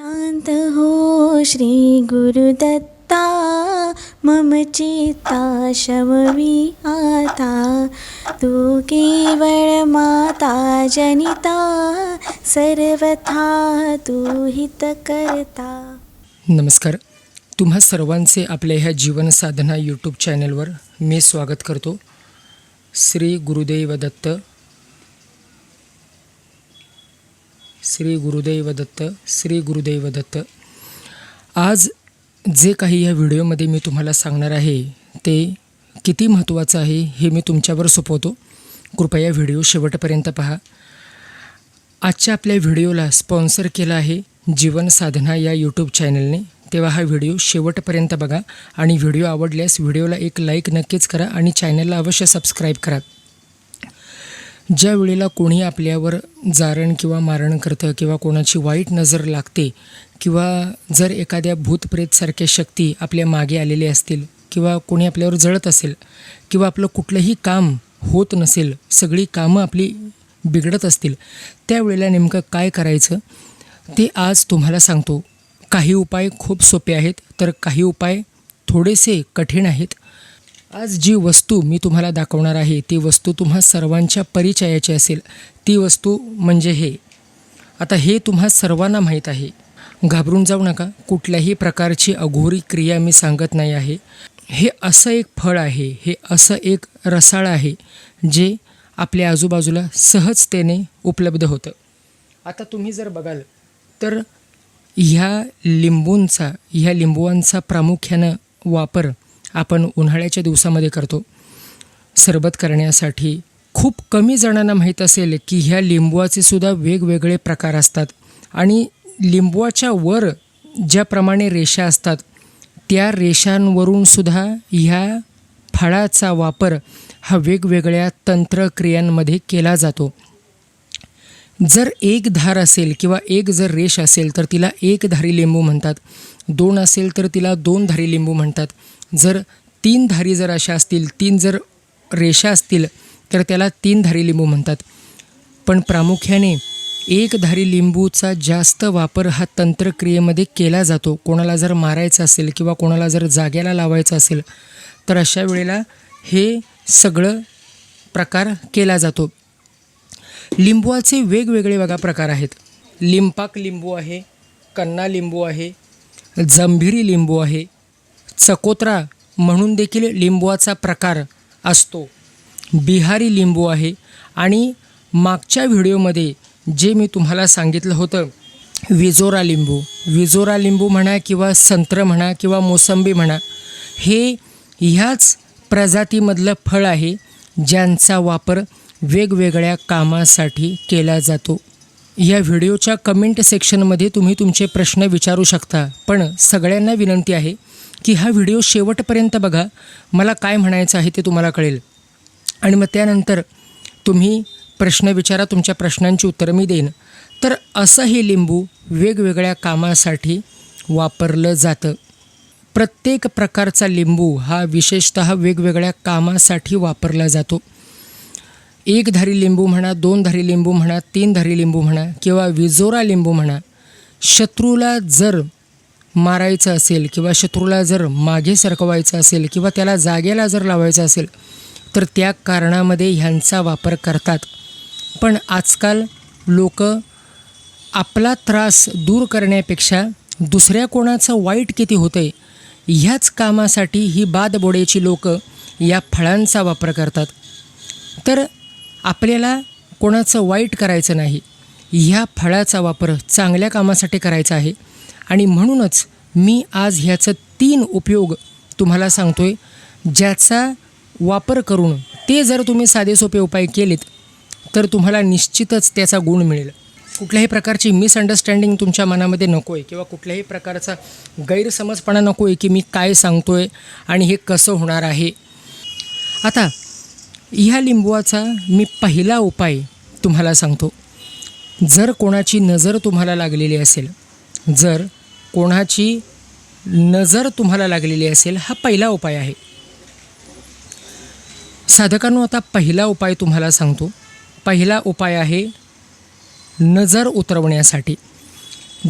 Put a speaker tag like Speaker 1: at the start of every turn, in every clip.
Speaker 1: शांत हो श्री गुरुदत्ता मम चित्ता शमवी आता। तू केवळ माता जनिता। सर्वथा तू हित करता
Speaker 2: नमस्कार. तुम्हा सर्वांचे आपल्या ह्या जीवन साधना यूट्यूब चॅनलवर मी स्वागत करतो. श्री गुरुदेव दत्त श्री गुरुदैव दत्त श्री गुरुदैव दत्त. आज जे काही या व्हिडिओमध्ये मी तुम्हाला सांगणार आहे ते किती महत्त्वाचं आहे हे मी तुमच्यावर सोपवतो. कृपया व्हिडिओ शेवटपर्यंत पहा. आजच्या आपल्या व्हिडिओला स्पॉन्सर केला आहे जीवन साधना या यूट्यूब चॅनलने. तेव्हा हा व्हिडिओ शेवटपर्यंत बघा आणि व्हिडिओ आवडल्यास व्हिडिओला एक लाईक नक्कीच करा आणि चॅनलला अवश्य सबस्क्राईब करा. ज्या वेळेला कोणी आपल्यावर जारण किंवा मारण करतं किंवा कोणाची वाईट नजर लागते किंवा जर एखाद्या भूतप्रेतसारख्या शक्ती आपल्या मागे आलेल्या असतील किंवा कोणी आपल्यावर जळत असेल किंवा आपलं कुठलंही काम होत नसेल सगळी कामं आपली बिघडत असतील त्यावेळेला नेमकं काय करायचं? ते आज तुम्हाला सांगतो. काही उपाय खूप सोपे आहेत तर काही उपाय थोडेसे कठीण आहेत. आज जी वस्तू मी तुम्हाला दाखवणार आहे ती वस्तू तुम्हा सर्वांच्या परिचयाची असेल. ती वस्तू म्हणजे हे. आता हे तुम्हा सर्वांना माहीत आहे. घाबरून जाऊ नका. कुठल्याही प्रकारची अघोरी क्रिया मी सांगत नाही आहे. हे असं एक फळ आहे. हे असं एक रसाळ आहे जे आपल्या आजूबाजूला सहजतेने उपलब्ध होतं. आता तुम्ही जर बघाल तर ह्या लिंबूंचा ह्या लिंबूंचा प्रामुख्यानं वापर आपण उन्हाळ्याच्या दिवसामध्ये करतो. सरबत करण्यासाठी खूप कमी जणांना माहीत असेल की ह्या लिंबुवाचे सुद्धा वेगवेगळे प्रकार असतात. आणि लिंबुवाच्या वर ज्याप्रमाणे रेषा असतात त्या रेषांवरून सुद्धा ह्या फळाचा वापर हा वेगवेगळ्या तंत्रक्रियांमध्ये केला जातो. जर एक धार असेल किंवा एक जर रेष असेल तर तिला एक धारी लिंबू म्हणतात. दोन असेल तर तिला दोन धारी लिंबू म्हणतात. जर तीन धारी जर अशा असतील तीन जर रेषा असतील तर त्याला तीन धारी लिंबू म्हणतात. पण प्रामुख्याने एक धारी लिंबूचा जास्त वापर हा तंत्रक्रियेमध्ये केला जातो. कोणाला जर मारायचं असेल किंवा कोणाला जर जाग्याला लावायचं असेल तर अशा वेळेला हे सगळं प्रकार केला जातो. लिंबूचे वेगवेगळे बघा प्रकार आहेत. लिंपाक लिंबू आहे कन्ना लिंबू आहे जंभिरी लिंबू आहे चकोत्रा म्हणून देखील लिंबुवाचा प्रकार असतो. बिहारी लिंबू आहे आणि मागच्या व्हिडिओमध्ये जे मी तुम्हाला सांगितलं होतं विजोरा लिंबू विजोरा लिंबू म्हणा किंवा संत्र म्हणा किंवा मोसंबी म्हणा हे ह्याच प्रजातीमधलं फळ आहे ज्यांचा वापर वेगवेगळ्या कामासाठी केला जातो. या व्हिडिओच्या कमेंट सेक्शनमध्ये तुम्ही तुमचे प्रश्न विचारू शकता पण सगळ्यांना विनंती आहे की हा व्हिडिओ शेवटपर्यंत बघा मला काय म्हणायचं आहे ते तुम्हाला कळेल. आणि मग त्यानंतर तुम्ही प्रश्न विचारा तुमच्या प्रश्नांची उत्तरं मी देईन. तर असं हे लिंबू वेगवेगळ्या कामासाठी वापरलं जातं. प्रत्येक प्रकारचा लिंबू हा विशेषत वेगवेगळ्या कामासाठी वापरला जातो. एक धारी लिंबू म्हणा दोन धारी लिंबू म्हणा तीन धारी लिंबू म्हणा किंवा विजोरा लिंबू म्हणा शत्रूला जर मारायचं असेल किंवा शत्रूला जर मागे सरकवायचं असेल किंवा त्याला जागेला जर लावायचं असेल तर त्या कारणामध्ये ह्यांचा वापर करतात. पण आजकाल लोक आपला त्रास दूर करण्यापेक्षा दुसऱ्या कोणाचं वाईट किती होतं आहे ह्याच कामासाठी ही बादबोड्याची लोक या फळांचा वापर करतात. तर आपल्याला कोणाचं वाईट करायचं नाही. ह्या फळाचा वापर चांगल्या कामासाठी करायचा आहे आणि म्हणूनच मी आज ह्याचं तीन उपयोग तुम्हाला सांगतो आहे ज्याचा वापर करून ते जर तुम्ही साधे सोपे उपाय केलेत तर तुम्हाला निश्चितच त्याचा गुण मिळेल. कुठल्याही प्रकारची मिसअंडरस्टँडिंग तुमच्या मनामध्ये नको आहे किंवा कुठल्याही प्रकारचा गैरसमजपणा नको आहे की मी काय सांगतो आहे आणि हे कसं होणार आहे. आता ह्या लिंबुवाचा मी पहिला उपाय तुम्हाला सांगतो. जर कोणाची नजर तुम्हाला लागलेली असेल जर कोणाची नजर तुम्हाला लागलेली असेल हा पहिला उपाय आहे. साधकांनो आता पहिला उपाय तुम्हाला सांगतो. पहिला उपाय आहे नजर उतरवण्यासाठी.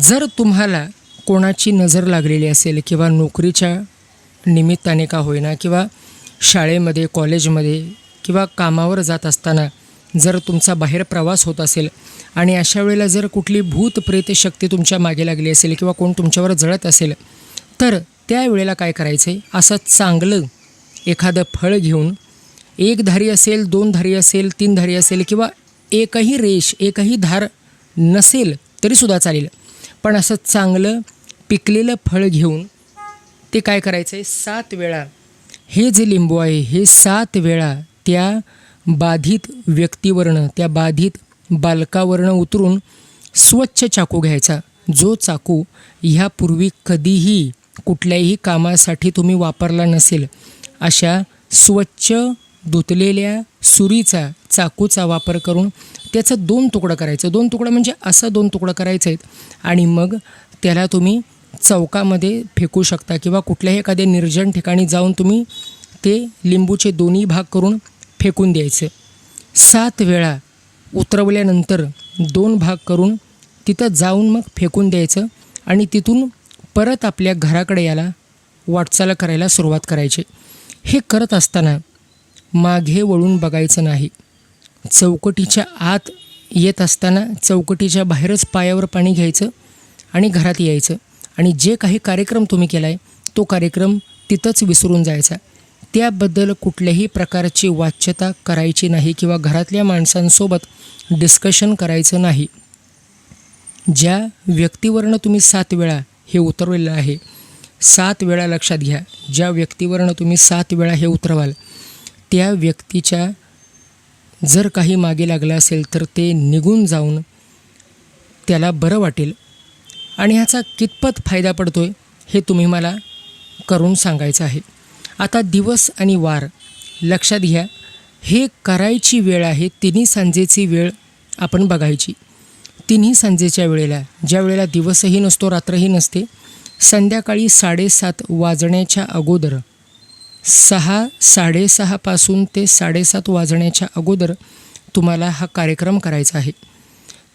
Speaker 2: जर तुम्हाला कोणाची नजर लागलेली असेल किंवा नोकरीच्या निमित्ताने का होईना किंवा शाळेमध्ये कॉलेजमध्ये किंवा कामावर जात असताना जर तुमचा बाहेर प्रवास होत असेल आणि अशा वेळेला जर कुठली भूत प्रेत शक्ती तुमच्या मागे लागली असेल किंवा कोण तुमच्यावर जळत असेल तर त्यावेळेला काय करायचं आहे असं चांगलं एखादं फळ घेऊन एक धारी असेल दोन धारी असेल तीन धारी असेल किंवा एकही रेष एकही धार नसेल तरीसुद्धा चालेल. पण असं चांगलं पिकलेलं फळ घेऊन ते काय करायचं आहे सात वेळा. हे जे लिंबू आहे हे सात वेळा त्या बाधित व्यक्तीवरनं त्या बाधित बालकावरनं उतरून स्वच्छ चाकू घ्यायचा. जो चाकू ह्यापूर्वी कधीही कुठल्याही कामासाठी तुम्ही वापरला नसेल अशा स्वच्छ धुतलेल्या सुरीचा चाकूचा वापर करून त्याचा दोन तुकडं करायचं. दोन तुकडं म्हणजे असा दोन तुकडं करायचा आहेत आणि मग त्याला तुम्ही चौकामध्ये फेकू शकता किंवा कुठल्याही एखाद्या निर्जन ठिकाणी जाऊन तुम्ही ते लिंबूचे दोन्ही भाग करून फेकून द्यायचं. सात वेळा उतरवल्यानंतर दोन भाग करून तिथं जाऊन मग फेकून द्यायचं आणि तिथून परत आपल्या घराकडे याला वाटचाल करायला सुरुवात करायची. हे करत असताना मागे वळून बघायचं नाही. चौकटीच्या आत येत असताना चौकटीच्या बाहेरच पायावर पाणी घ्यायचं आणि घरात यायचं. आणि जे काही कार्यक्रम तुम्ही केला आहे तो कार्यक्रम तिथंच विसरून जायचा. त्याबद्दल कुठल्याही प्रकारची वाच्यता करायची नाही किंवा घरातल्या माणसांसोबत डिस्कशन करायचं नाही. ज्या व्यक्तीवरनं तुम्ही सात वेळा हे उतरवलेलं आहे सात वेळा लक्षात घ्या. ज्या व्यक्तीवरनं तुम्ही सात वेळा हे उतरवाल त्या व्यक्तीच्या जर काही मागे लागलं असेल तर ते निघून जाऊन त्याला बरं वाटेल. आणि ह्याचा कितपत फायदा पडतो आहे हे तुम्ही मला करून सांगायचं आहे. आता दिवस आणि वार. लक्षात घ्या हे करायची वेळ आहे तिन्ही सांजेची वेळ आपण बघायची. तिन्ही सांजेच्या वेळेला ज्या वेळेला दिवसही नसतो रात्रही नसते संध्याकाळी साडेसात वाजण्याच्या अगोदर सहा साडेसहापासून ते साडेसात वाजण्याच्या अगोदर तुम्हाला हा कार्यक्रम करायचा आहे.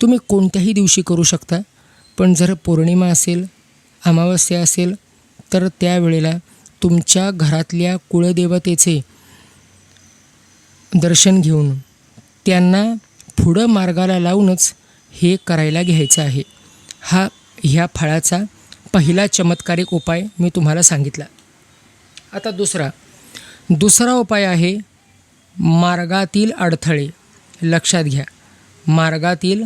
Speaker 2: तुम्ही कोणत्याही दिवशी करू शकता पण जर पौर्णिमा असेल अमावस्या असेल तर त्यावेळेला तुमच्या घरातल्या कुळदेवतेचे दर्शन घेऊन त्यांना पुढं मार्गाला लावूनच हे करायला घ्यायचं आहे. हा ह्या फळाचा पहिला चमत्कारिक उपाय मी तुम्हाला सांगितला. आता दुसरा. दुसरा उपाय आहे मार्गातील अडथळे. लक्षात घ्या. मार्गातील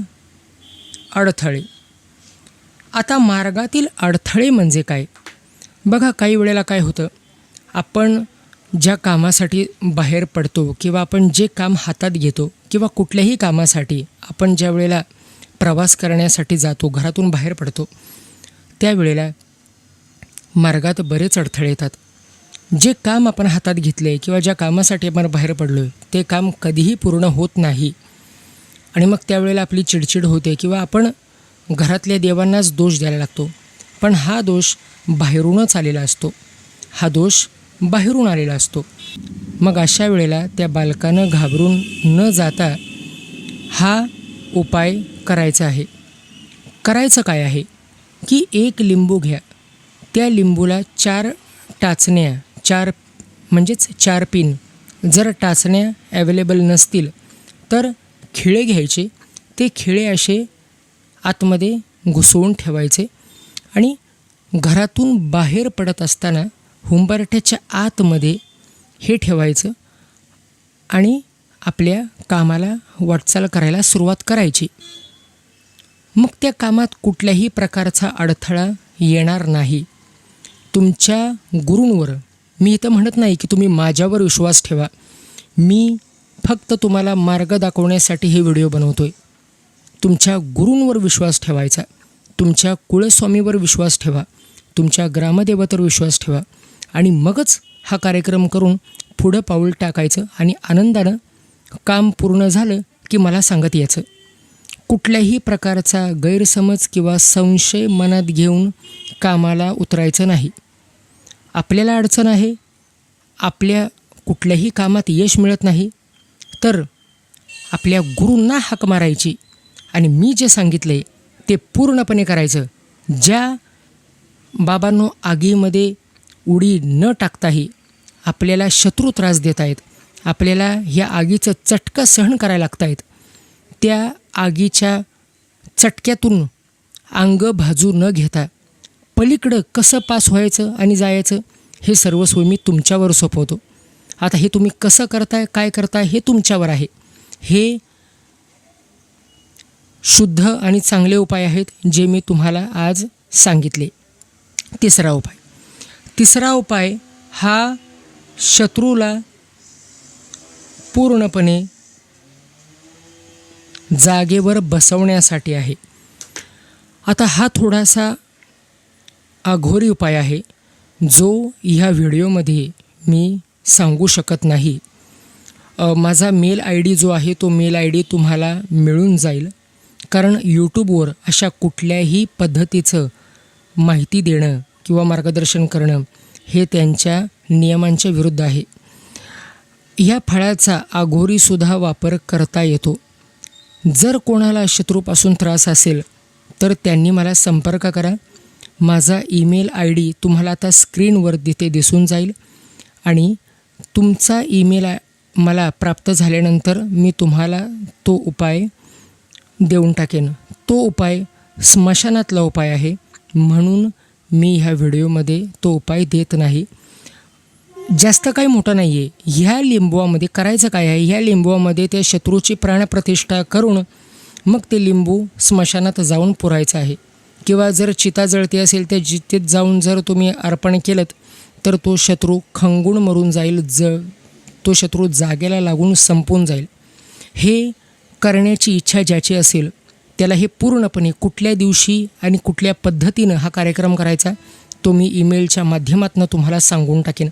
Speaker 2: अडथळे. आता मार्गातील अडथळे म्हणजे काय? बघा काही वेळेला काय होतं? आपण ज्या कामासाठी बाहेर पडतो किंवा आपण जे काम हातात घेतो किंवा कुठल्याही कामासाठी आपण ज्या वेळेला प्रवास करण्यासाठी जातो घरातून बाहेर पडतो त्यावेळेला मार्गात बरेच अडथळे येतात. जे काम आपण हातात घेतले आहे किंवा ज्या कामासाठी आपण बाहेर पडलो आहे ते काम कधीही पूर्ण होत नाही. आणि मग त्यावेळेला आपली चिडचिड होते किंवा आपण घरातल्या देवांनाच दोष द्यायला लागतो. पण हा दोष बाहेरूनच आलेला असतो. हा दोष बाहेरून आलेला असतो. मग अशा वेळेला त्या बालकानं घाबरून न जाता हा उपाय करायचा आहे. करायचं काय आहे? की एक लिंबू घ्या. त्या लिंबूला चार टाचण्या चार म्हणजेच चार पिन. जर टाचण्या ॲवेलेबल नसतील तर खिळे घ्यायचे. ते खिळे असे आतमध्ये घुसवून ठेवायचे. आणि घरातून बाहेर पडत असताना हुंबरठ्याच्या आतमध्ये हे ठेवायचं आणि आपल्या कामाला वाटचाल करायला सुरुवात करायची. मग त्या कामात कुठल्याही प्रकारचा अडथळा येणार नाही. तुमच्या गुरूंवर मी इथं म्हणत नाही की तुम्ही माझ्यावर विश्वास ठेवा. मी फक्त तुम्हाला मार्ग दाखवण्यासाठी हे व्हिडिओ बनवतो आहे तुमच्या गुरूंवर विश्वास ठेवायचा. तुमच्या कुळस्वामीवर विश्वास ठेवा. तुमच्या ग्रामदेवतेवर विश्वास ठेवा. आणि मगच हा कार्यक्रम करून पुढं पाऊल टाकायचं आणि आनंदानं काम पूर्ण झालं की मला सांगत यायचं. कुठल्याही प्रकारचा गैरसमज किंवा संशय मनात घेऊन कामाला उतरायचं नाही. आपल्याला अडचण आहे. आपल्या कुठल्याही कामात यश मिळत नाही. तर आपल्या गुरूंना हाक मारायची. आणि मी जे सांगितलं आहे ते पूर्णपणे करायचं. ज्या बाबांनो आगीमध्ये उडी न टाकताही आपल्याला शत्रू त्रास देत आहेत आपल्याला ह्या आगीचं चटकं सहन करायला लागत आहेत त्या आगीच्या चटक्यातून अंग भाजू न घेता पलीकडं कसं पास व्हायचं आणि जायचं हे सर्वस्व मी तुमच्यावर सोपवतो. आता हे तुम्ही कसं करताय काय करताय हे तुमच्यावर आहे. हे शुद्ध आणि चांगले उपाय आहेत जे मी तुम्हाला आज सांगितले. तिसरा उपाय. तिसरा उपाय हा शत्रूला पूर्णपणे जागेवर बसवण्यासाठी आहे. आता हा थोडासा अघोरी उपाय आहे जो ह्या व्हिडिओमध्ये मी सांगू शकत नाही. माझा मेल आय डी जो आहे तो मेल आय डी तुम्हाला मिळून जाईल. कारण यूट्यूबवर अशा कुठल्याही पद्धतीचं माहिती देणं किंवा मार्गदर्शन करणं हे त्यांच्या नियमांच्या विरुद्ध आहे. ह्या फळाचा अघोरीसुद्धा वापर करता येतो. जर कोणाला शत्रूपासून त्रास असेल तर त्यांनी मला संपर्क करा. माझा ईमेल आय डी तुम्हाला आता स्क्रीनवर तिथे दिसून जाईल आणि तुमचा ईमेल मला प्राप्त झाल्यानंतर मी तुम्हाला तो उपाय देऊन टाकेन. तो उपाय स्मशानातला उपाय आहे. म्हणून मी ह्या व्हिडिओमध्ये तो उपाय देत नाही. जास्त काही मोठा नाही आहे ह्या लिंबूमध्ये करायचं काय आहे? ह्या लिंबूमध्ये त्या शत्रूची प्राणप्रतिष्ठा करून मग ते लिंबू स्मशानात जाऊन पुरायचं आहे. किंवा जर चिता जळती असेल त्या जितेत जाऊन जर तुम्ही अर्पण केलं तर तो शत्रू खंगून मरून जाईल ज तो शत्रू जागेला लागून संपून जाईल. हे करण्याची इच्छा ज्याची असेल त्याला हे पूर्णपणे कुठल्या दिवशी आणि कुठल्या पद्धतीनं हा कार्यक्रम करायचा तो मी ईमेलच्या माध्यमातून तुम्हाला सांगून टाकेन.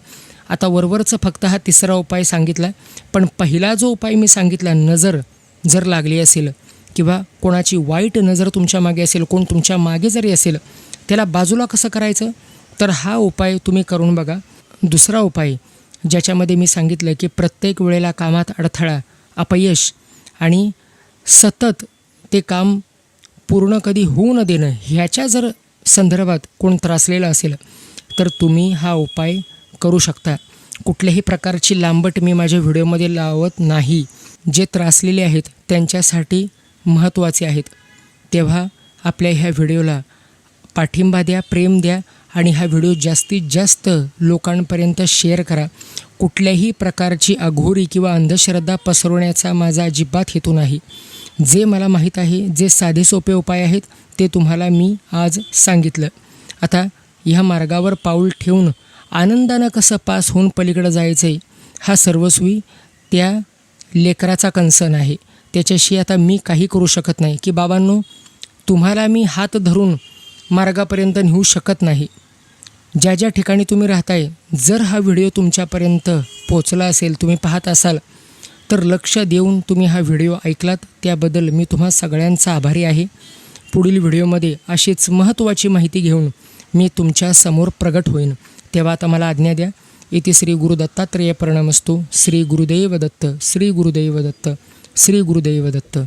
Speaker 2: आता वरवरचं फक्त हा तिसरा उपाय सांगितला पण पहिला जो उपाय मी सांगितला नजर जर लागली असेल किंवा कोणाची वाईट नजर तुमच्या मागे असेल कोण तुमच्या मागे जरी असेल त्याला बाजूला कसं करायचं? तर हा उपाय तुम्ही करून बघा. दुसरा उपाय ज्याच्यामध्ये मी सांगितलं की प्रत्येक वेळेला कामात अडथळा अपयश आणि सतत ते काम पूर्ण कधी होऊ न देणं ह्याच्या जर संदर्भात कोण त्रासलेलं असेल तर तुम्ही हा उपाय करू शकता. कुठल्याही प्रकारची लांबट मी माझ्या व्हिडिओमध्ये लावत नाही. जे त्रासलेले आहेत त्यांच्यासाठी महत्त्वाचे आहेत. तेव्हा आपल्या ह्या व्हिडिओला पाठिंबा द्या प्रेम द्या आणि हा व्हिडिओ जास्तीत जास्त लोकांपर्यंत शेअर करा. कुठल्याही प्रकारची अघोरी किंवा अंधश्रद्धा पसरवण्याचा माझा अजिबात हेतू नाही. जे मला माहीत आहे जे साधे सोपे उपाय आहेत ते तुम्हाला मी आज सांगितलं. आता ह्या मार्गावर पाऊल ठेवून आनंदानं कसं पास होऊन पलीकडं जायचं आहे हा सर्वस्वी त्या लेकराचा कन्सर्न आहे. त्याच्याशी आता मी काही करू शकत नाही. की बाबांनो तुम्हाला मी हात धरून मार्गापर्यंत नेऊ शकत नाही. ज्या ज्या ठिकाणी तुम्ही राहताय जर हा व्हिडिओ तुमच्यापर्यंत पोचला असेल तुम्ही पाहत असाल तर लक्ष देऊन तुम्ही हा व्हिडिओ ऐकलात. त्याबद्दल मी तुम्हा सगळ्यांचा आभारी आहे. पुढील व्हिडिओमध्ये अशीच महत्त्वाची माहिती घेऊन मी तुमच्यासमोर प्रगट होईन. तेव्हा आता मला आज्ञा द्या. इथे श्री गुरुदत्तात्रेय परिणाम असतो श्री गुरुदैव दत्त. श्री गुरुदैव दत्त. श्री गुरुदैव दत्त.